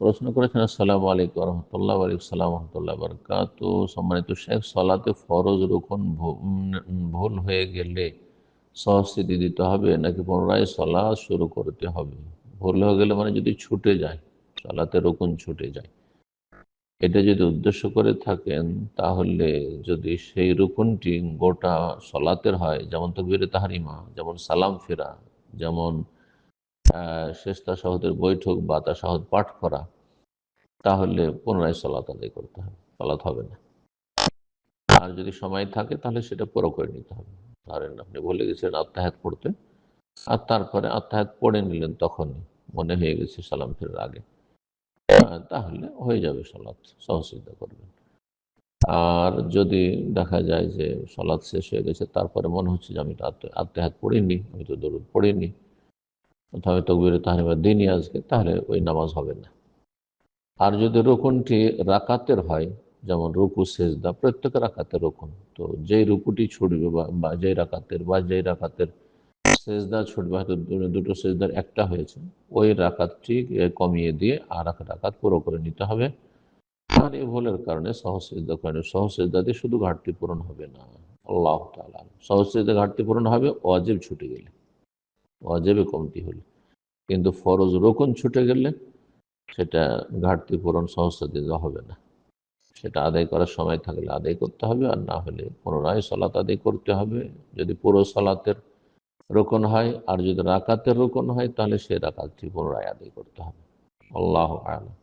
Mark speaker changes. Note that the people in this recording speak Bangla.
Speaker 1: প্রশ্ন করেছেন, আসসালামু আলাইকুম রহমতুল্লাহ আলাইকুম রহমতুল্লাহ বরকাত সম্মানিত শেখ, সলাতে ফরজ রুকন ভুল হয়ে গেলে সহস্থিতি দিতে হবে, নাকি পুনরায় সলা শুরু করতে হবে? ভুল হয়ে গেলে মানে যদি ছুটে যায়, সলাতে রুকুন ছুটে যায়। এটা যদি উদ্দেশ্য করে থাকেন, তাহলে যদি সেই রুকুনটি গোটা সলাতের হয়, যেমন তকবিরে তাহারিমা, যেমন সালাম ফেরা, যেমন শেষ তাসাহদের বৈঠক বা তাসাহদ পাঠ করা, তাহলে পুনরায় সলাত আদায় করতে হবে, সলাত হবে না। আর যদি সময় থাকে, তাহলে সেটা পুরো করে নিতে হবে। ধরেন আপনি বলে গেছেন আত্মাহাত পড়তে, আর তারপরে আত্মাহাত পড়ে নিলেন তখনই, মনে হয়ে গেছে সালাম ফেরার আগে। তাহলে হয়ে যাবে সলাৎ সহসিদ্ধা করবেন। আর যদি দেখা যায় যে সলাৎ শেষ হয়ে গেছে, তারপরে মনে হচ্ছে যে আমি আত্মাহাত পড়িনি, আমি তো দরুদ পড়িনি অথবা তকবির তাহরিমা দিনই আজকে, তাহলে ওই নামাজ হবে না। আর যদি রোকনটি রাকাতের হয়, যেমন রুকু, সেজদা, প্রত্যেক রাকাতের রোকন, তো যেই রুকুটি ছুটবে বা যেই রাকাতের, বা যেই রাকাতের সেজদা ছুটবে, হয়তো দুটো সেজদার একটা হয়েছে, ওই রাকাতটি কমিয়ে দিয়ে আর এক রাকাত পুরো করে নিতে হবে। আর এই ভুলের কারণে সহসেজদা করেন সহসেজদা দিয়ে শুধু ঘাটতি পূরণ হবে না। আল্লাহ তালা সহসেজদা ঘাটতি পূরণ হবে অজেব ছুটে গেলে। অজেবে কমতি হলে। কিন্তু ফরজ রোকন ছুটে গেলে সেটা ঘাটতি পূরণ সহজে দিতে হবে না। সেটা আদায় করার সময় থাকলে আদায় করতে হবে আর না হলে পুনরায় সলাত আদায় করতে হবে। যদি পুরো সলাতের রোকন হয় আর যদি রাকাতের রোকন হয় তাহলে সে রাকাতটি পুনরায় আদায় করতে হবে। আল্লাহ আলম।